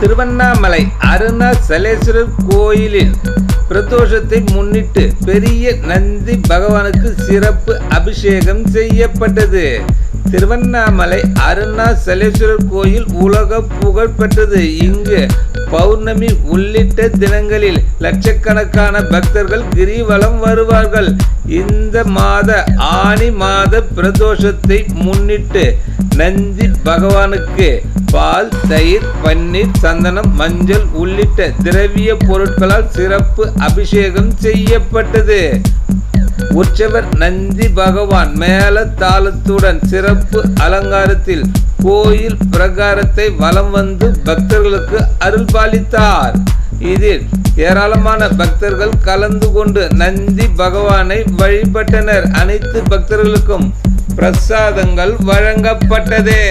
திருவண்ணாமலை அருணாசலேஸ்வரர் கோயிலில் பிரதோஷத்தை முன்னிட்டு பெரிய நந்தி பகவானுக்கு சிறப்பு அபிஷேகம் செய்யப்பட்டது. திருவண்ணாமலை அருணாசலேஸ்வரர் கோயில் உலக புகழ் பெற்றது. இங்கு பௌர்ணமி உள்ளிட்ட தினங்களில் லட்சக்கணக்கான பக்தர்கள் கிரிவலம் வருவார்கள். இந்த மாத ஆனி மாத பிரதோஷத்தை முன்னிட்டு நந்தி பகவானுக்கு பால் தயிர் பன்னீர் சந்தனம் மஞ்சள் உள்ளிட்ட திரவிய பொருட்களால் சிறப்பு அபிஷேகம் செய்யப்பட்டது. உற்சவர் நந்தி பகவான் மேல தாளத்துடன் சிறப்பு அலங்காரத்தில் கோயில் பிரகாரத்தை வலம் வந்து பக்தர்களுக்கு அருள்பாலித்தார். இதில் ஏராளமான பக்தர்கள் கலந்து கொண்டு நந்தி பகவானை வழிபட்டனர். அனைத்து பக்தர்களுக்கும் பிரசாதங்கள் வழங்கப்பட்டது.